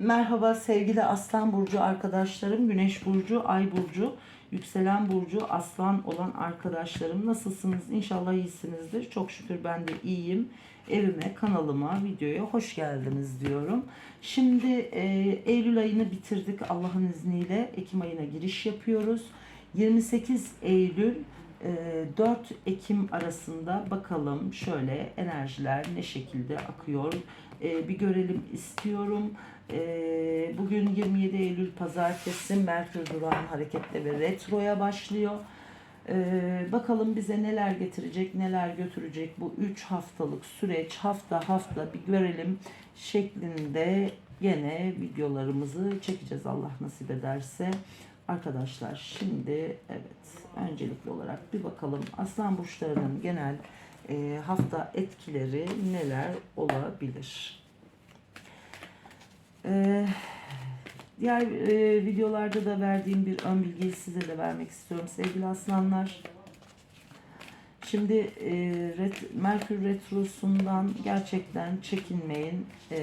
Merhaba sevgili Aslan Burcu arkadaşlarım, Güneş Burcu, Ay Burcu, Yükselen Burcu, Aslan olan arkadaşlarım. Nasılsınız? İnşallah iyisinizdir. Çok şükür ben de iyiyim. Evime, kanalıma, videoya hoş geldiniz diyorum. Şimdi e, Eylül ayını bitirdik Allah'ın izniyle. Ekim ayına giriş yapıyoruz. 28 Eylül 4 Ekim arasında bakalım şöyle enerjiler ne şekilde akıyor e, bir görelim istiyorum. E, bugün 27 Eylül Pazartesi Merkür Durağan hareketle ve retroya başlıyor. Bakalım bize neler getirecek, neler götürecek bu 3 haftalık süreç hafta hafta bir görelim şeklinde yine videolarımızı çekeceğiz Allah nasip ederse. Arkadaşlar şimdi evet öncelikli olarak bir bakalım Aslan burçlarının genel e, hafta etkileri neler olabilir? E, diğer e, videolarda da verdiğim bir ön bilgiyi size de vermek istiyorum sevgili aslanlar. Şimdi e, ret, Merkür Retrosu'ndan gerçekten çekinmeyin. E,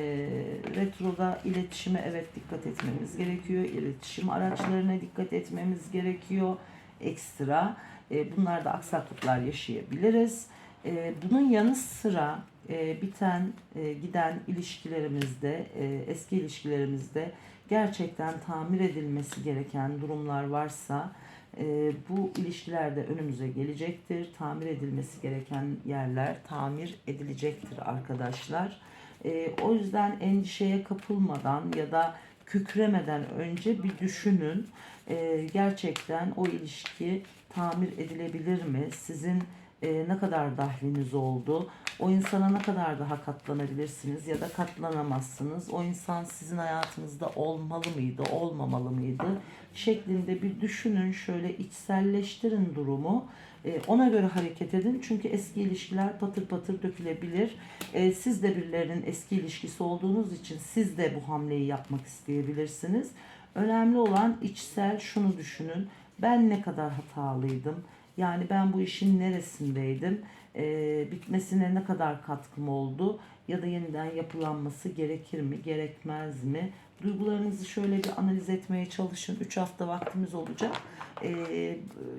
retroda iletişime evet dikkat etmemiz gerekiyor. İletişim araçlarına dikkat etmemiz gerekiyor. Ekstra. E, bunlarda aksaklıklar yaşayabiliriz. E, bunun yanı sıra e, biten, e, giden ilişkilerimizde, e, eski ilişkilerimizde gerçekten tamir edilmesi gereken durumlar varsa e, bu ilişkilerde önümüze gelecektir. Tamir edilmesi gereken yerler tamir edilecektir arkadaşlar. E, o yüzden endişeye kapılmadan ya da kükremeden önce bir düşünün. E, gerçekten o ilişki tamir edilebilir mi? Sizin e, ne kadar dahliniz oldu? O insana ne kadar daha katlanabilirsiniz ya da katlanamazsınız? O insan sizin hayatınızda olmalı mıydı, olmamalı mıydı? Şeklinde bir düşünün, şöyle içselleştirin durumu. E, ona göre hareket edin. Çünkü eski ilişkiler patır patır dökülebilir. E, siz de birilerinin eski ilişkisi olduğunuz için siz de bu hamleyi yapmak isteyebilirsiniz. Önemli olan içsel şunu düşünün. Ben ne kadar hatalıydım? Yani ben bu işin neresindeydim? Ee, bitmesine ne kadar katkım oldu? Ya da yeniden yapılanması gerekir mi, gerekmez mi? Duygularınızı şöyle bir analiz etmeye çalışın. 3 hafta vaktimiz olacak. Ee,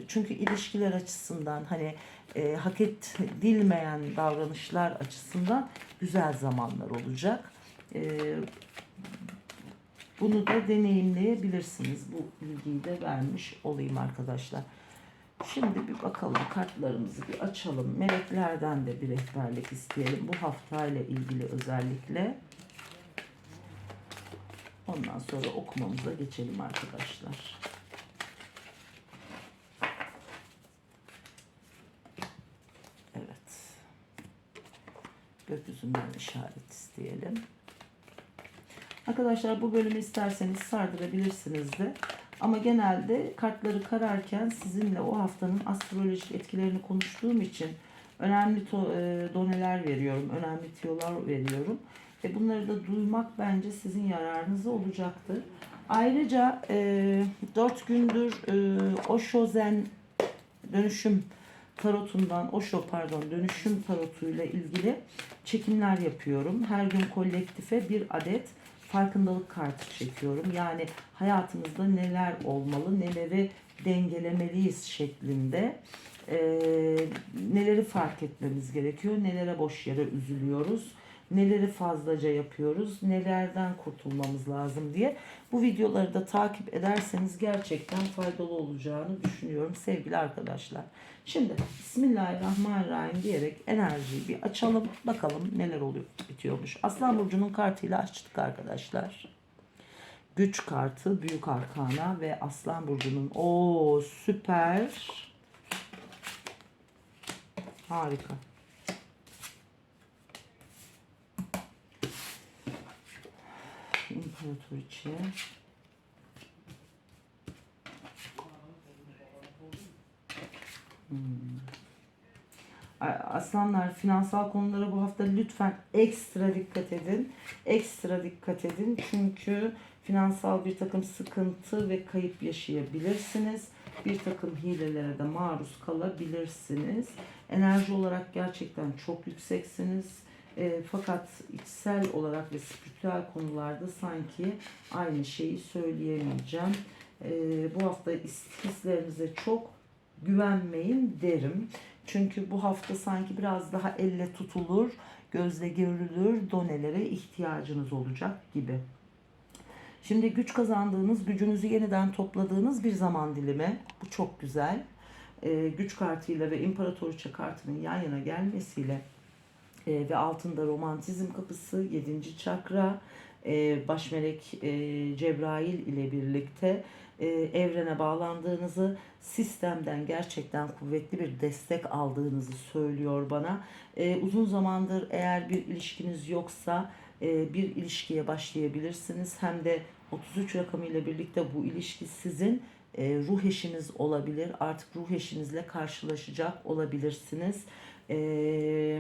çünkü ilişkiler açısından hani e, hak edilmeyen davranışlar açısından güzel zamanlar olacak. Ee, bunu da deneyimleyebilirsiniz. Bu bilgiyi de vermiş olayım arkadaşlar. Şimdi bir bakalım kartlarımızı bir açalım. Meleklerden de bir rehberlik isteyelim. Bu haftayla ilgili özellikle. Ondan sonra okumamıza geçelim arkadaşlar. Evet. Gökyüzünden işaret isteyelim. Arkadaşlar bu bölümü isterseniz sardırabilirsiniz de. Ama genelde kartları kararken sizinle o haftanın astrolojik etkilerini konuştuğum için önemli to- e, doneler veriyorum, önemli tiyolar veriyorum. Ve bunları da duymak bence sizin yararınıza olacaktır. Ayrıca e, 4 gündür e, Osho Zen dönüşüm tarotundan, Osho pardon dönüşüm tarotuyla ilgili çekimler yapıyorum. Her gün kolektife bir adet farkındalık kartı çekiyorum. Yani hayatımızda neler olmalı, neleri dengelemeliyiz şeklinde e, neleri fark etmemiz gerekiyor, nelere boş yere üzülüyoruz, neleri fazlaca yapıyoruz, nelerden kurtulmamız lazım diye bu videoları da takip ederseniz gerçekten faydalı olacağını düşünüyorum sevgili arkadaşlar. Şimdi Bismillahirrahmanirrahim diyerek enerjiyi bir açalım bakalım neler oluyor bitiyormuş. Aslan Burcu'nun kartıyla açtık arkadaşlar. Güç kartı, büyük arkana ve Aslan Burcu'nun o süper harika. İmparatoriçe. Hmm. Aslanlar finansal konulara bu hafta lütfen ekstra dikkat edin. Ekstra dikkat edin çünkü finansal bir takım sıkıntı ve kayıp yaşayabilirsiniz. Bir takım hilelere de maruz kalabilirsiniz. Enerji olarak gerçekten çok yükseksiniz. E, fakat içsel olarak ve spiritüel konularda sanki aynı şeyi söyleyemeyeceğim. E, bu hafta his- hislerinize çok güvenmeyin derim. Çünkü bu hafta sanki biraz daha elle tutulur, gözle görülür donelere ihtiyacınız olacak gibi. Şimdi güç kazandığınız, gücünüzü yeniden topladığınız bir zaman dilimi. Bu çok güzel. Ee, güç kartıyla ve imparatoriçe kartının yan yana gelmesiyle e, ve altında romantizm kapısı, 7. çakra, e, baş melek e, Cebrail ile birlikte e, evrene bağlandığınızı, sistemden gerçekten kuvvetli bir destek aldığınızı söylüyor bana. E, uzun zamandır eğer bir ilişkiniz yoksa e, bir ilişkiye başlayabilirsiniz. Hem de 33 rakamıyla birlikte bu ilişki sizin e, ruh eşiniz olabilir. Artık ruh eşinizle karşılaşacak olabilirsiniz. E,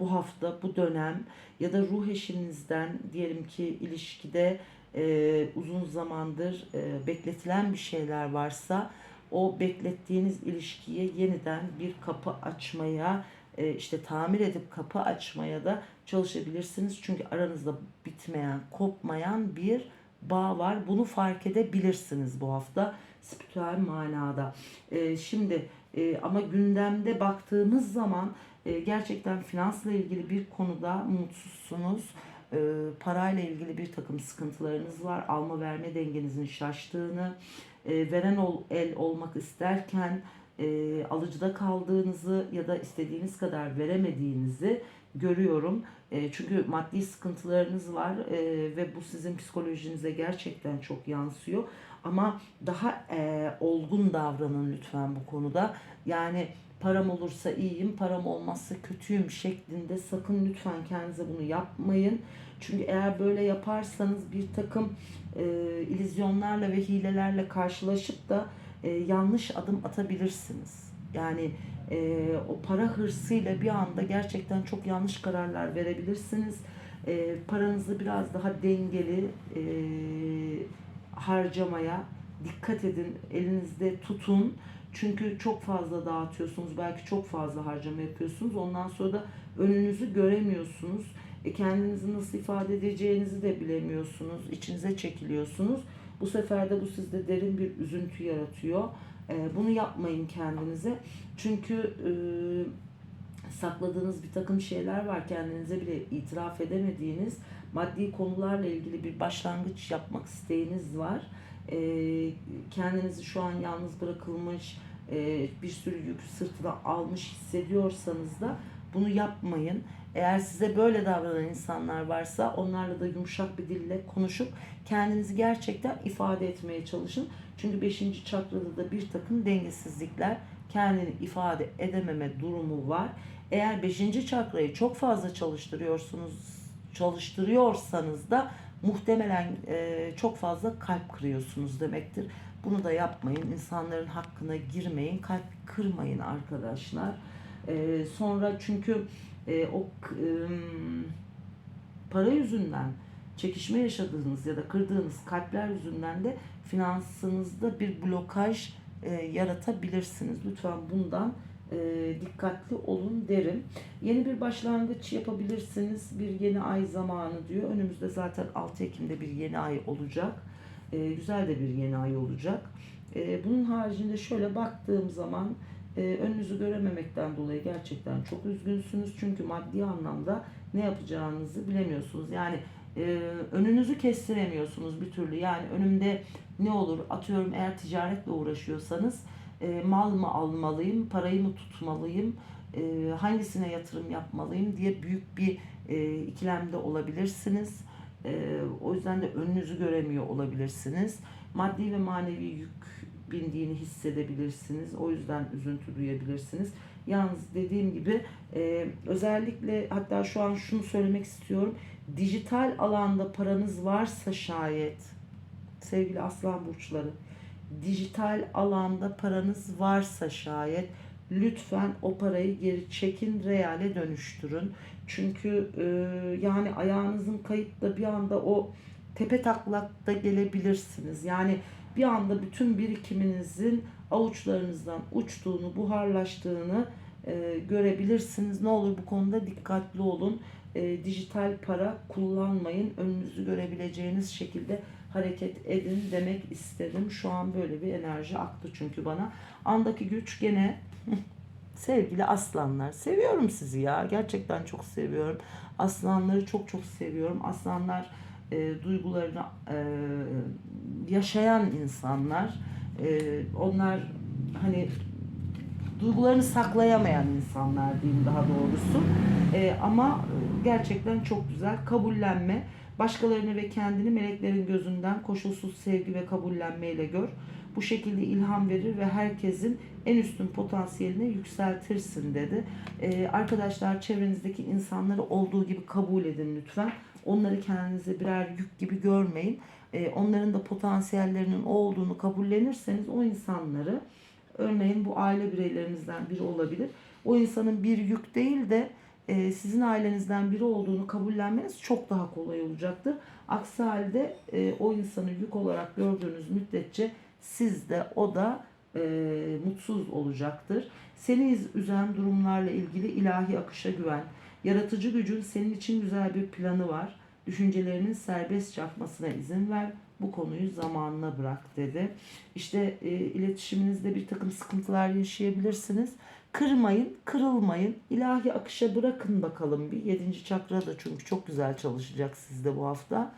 bu hafta, bu dönem ya da ruh eşinizden diyelim ki ilişkide e, uzun zamandır e, bekletilen bir şeyler varsa o beklettiğiniz ilişkiye yeniden bir kapı açmaya e, işte tamir edip kapı açmaya da çalışabilirsiniz. Çünkü aranızda bitmeyen, kopmayan bir bağ var. Bunu fark edebilirsiniz bu hafta spiritüel manada. E, şimdi e, ama gündemde baktığımız zaman e, gerçekten finansla ilgili bir konuda mutsuzsunuz. E, parayla ilgili bir takım sıkıntılarınız var. Alma verme dengenizin şaştığını, e, veren ol, el olmak isterken e, alıcıda kaldığınızı ya da istediğiniz kadar veremediğinizi görüyorum. E, çünkü maddi sıkıntılarınız var e, ve bu sizin psikolojinize gerçekten çok yansıyor. Ama daha e, olgun davranın lütfen bu konuda. Yani param olursa iyiyim, param olmazsa kötüyüm şeklinde sakın lütfen kendinize bunu yapmayın. Çünkü eğer böyle yaparsanız bir takım e, illüzyonlarla ve hilelerle karşılaşıp da e, yanlış adım atabilirsiniz. Yani e, o para hırsıyla bir anda gerçekten çok yanlış kararlar verebilirsiniz. E, paranızı biraz daha dengeli e, harcamaya dikkat edin. Elinizde tutun. Çünkü çok fazla dağıtıyorsunuz. Belki çok fazla harcama yapıyorsunuz. Ondan sonra da önünüzü göremiyorsunuz. E, kendinizi nasıl ifade edeceğinizi de bilemiyorsunuz. İçinize çekiliyorsunuz. Bu sefer de bu sizde derin bir üzüntü yaratıyor. E, bunu yapmayın kendinize. Çünkü e, sakladığınız bir takım şeyler var. Kendinize bile itiraf edemediğiniz maddi konularla ilgili bir başlangıç yapmak isteğiniz var. E, kendinizi şu an yalnız bırakılmış, e, bir sürü yük sırtına almış hissediyorsanız da bunu yapmayın. Eğer size böyle davranan insanlar varsa onlarla da yumuşak bir dille konuşup kendinizi gerçekten ifade etmeye çalışın. Çünkü 5. çakrada da bir takım dengesizlikler, kendini ifade edememe durumu var. Eğer 5. çakrayı çok fazla çalıştırıyorsunuz, çalıştırıyorsanız da muhtemelen e, çok fazla kalp kırıyorsunuz demektir. Bunu da yapmayın. İnsanların hakkına girmeyin. Kalp kırmayın arkadaşlar. E, sonra çünkü e, o ım, para yüzünden çekişme yaşadığınız ya da kırdığınız kalpler yüzünden de finansınızda bir blokaj e, yaratabilirsiniz. Lütfen bundan e, dikkatli olun derim. Yeni bir başlangıç yapabilirsiniz. Bir yeni ay zamanı diyor. Önümüzde zaten 6 Ekim'de bir yeni ay olacak. E, güzel de bir yeni ay olacak. E, bunun haricinde şöyle baktığım zaman e, önünüzü görememekten dolayı gerçekten çok üzgünsünüz. Çünkü maddi anlamda ne yapacağınızı bilemiyorsunuz. Yani e, önünüzü kestiremiyorsunuz bir türlü. Yani önümde ne olur atıyorum eğer ticaretle uğraşıyorsanız e, mal mı almalıyım, parayı mı tutmalıyım, e, hangisine yatırım yapmalıyım diye büyük bir e, ikilemde olabilirsiniz. O yüzden de önünüzü göremiyor olabilirsiniz. Maddi ve manevi yük bindiğini hissedebilirsiniz. O yüzden üzüntü duyabilirsiniz. Yalnız dediğim gibi e, özellikle hatta şu an şunu söylemek istiyorum. Dijital alanda paranız varsa şayet sevgili aslan burçları dijital alanda paranız varsa şayet lütfen o parayı geri çekin reale dönüştürün. Çünkü e, yani ayağınızın kayıp da bir anda o tepe taklakta gelebilirsiniz. Yani bir anda bütün birikiminizin avuçlarınızdan uçtuğunu, buharlaştığını e, görebilirsiniz. Ne olur bu konuda dikkatli olun. e, dijital para kullanmayın. Önünüzü görebileceğiniz şekilde hareket edin demek istedim. Şu an böyle bir enerji aktı çünkü bana. Andaki güç gene sevgili aslanlar. Seviyorum sizi ya. Gerçekten çok seviyorum. Aslanları çok çok seviyorum. Aslanlar e, duygularını e, yaşayan insanlar. E, onlar hani duygularını saklayamayan insanlar diyeyim daha doğrusu. E, ama gerçekten çok güzel. Kabullenme. Başkalarını ve kendini meleklerin gözünden koşulsuz sevgi ve kabullenmeyle gör. Bu şekilde ilham verir ve herkesin en üstün potansiyeline yükseltirsin dedi. E, arkadaşlar çevrenizdeki insanları olduğu gibi kabul edin lütfen. Onları kendinize birer yük gibi görmeyin. E, onların da potansiyellerinin olduğunu kabullenirseniz o insanları örneğin bu aile bireylerinizden biri olabilir. O insanın bir yük değil de e, sizin ailenizden biri olduğunu kabullenmeniz çok daha kolay olacaktır. Aksi halde e, o insanı yük olarak gördüğünüz müddetçe siz de o da e, mutsuz olacaktır. Seni üzen durumlarla ilgili ilahi akışa güven. Yaratıcı gücün senin için güzel bir planı var. Düşüncelerinin serbestçe akmasına izin ver. Bu konuyu zamanına bırak dedi. İşte e, iletişiminizde bir takım sıkıntılar yaşayabilirsiniz. Kırmayın, kırılmayın. İlahi akışa bırakın bakalım bir. Yedinci çakra da çünkü çok güzel çalışacak sizde bu hafta.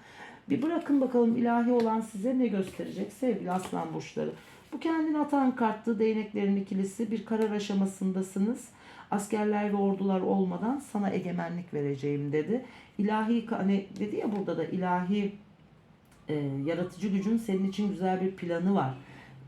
Bir bırakın bakalım ilahi olan size ne gösterecek sevgili aslan burçları. Bu kendini atan karttı değneklerin ikilisi bir karar aşamasındasınız. Askerler ve ordular olmadan sana egemenlik vereceğim dedi. İlahi hani dedi ya burada da ilahi e, yaratıcı gücün senin için güzel bir planı var.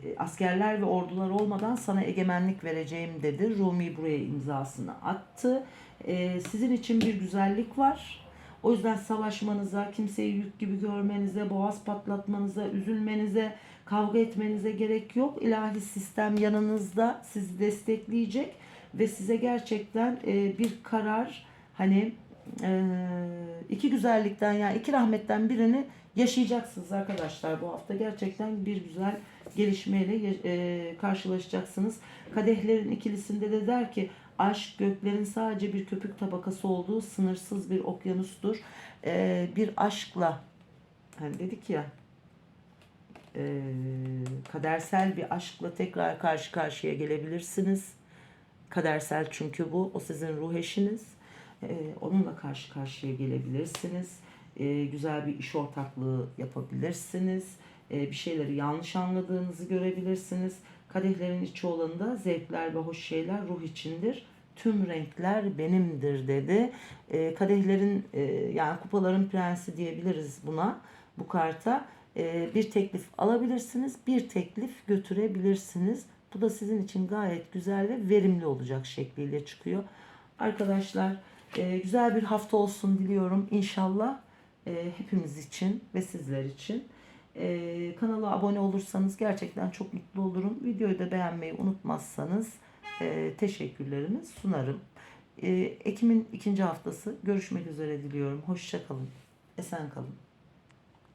E, askerler ve ordular olmadan sana egemenlik vereceğim dedi. Rumi buraya imzasını attı. E, sizin için bir güzellik var. O yüzden savaşmanıza, kimseyi yük gibi görmenize, boğaz patlatmanıza, üzülmenize, kavga etmenize gerek yok. İlahi sistem yanınızda sizi destekleyecek ve size gerçekten e, bir karar hani e, iki güzellikten yani iki rahmetten birini yaşayacaksınız arkadaşlar bu hafta. Gerçekten bir güzel gelişmeyle e, karşılaşacaksınız. Kadehlerin ikilisinde de der ki aşk göklerin sadece bir köpük tabakası olduğu sınırsız bir okyanustur. E, bir aşkla hani dedik ya e, kadersel bir aşkla tekrar karşı karşıya gelebilirsiniz. Kadersel çünkü bu. O sizin ruh eşiniz. E, onunla karşı karşıya gelebilirsiniz. E, güzel bir iş ortaklığı yapabilirsiniz. E, bir şeyleri yanlış anladığınızı görebilirsiniz. Kadehlerin içi olanında zevkler ve hoş şeyler ruh içindir. Tüm renkler benimdir dedi. E, kadehlerin e, yani kupaların prensi diyebiliriz buna bu karta. E, bir teklif alabilirsiniz, bir teklif götürebilirsiniz. Bu da sizin için gayet güzel ve verimli olacak şekliyle çıkıyor. Arkadaşlar e, güzel bir hafta olsun diliyorum inşallah e, hepimiz için ve sizler için. E, kanala abone olursanız gerçekten çok mutlu olurum. Videoyu da beğenmeyi unutmazsanız e, teşekkürlerimi sunarım. E, Ekim'in ikinci haftası görüşmek üzere diliyorum. Hoşçakalın. Esen kalın.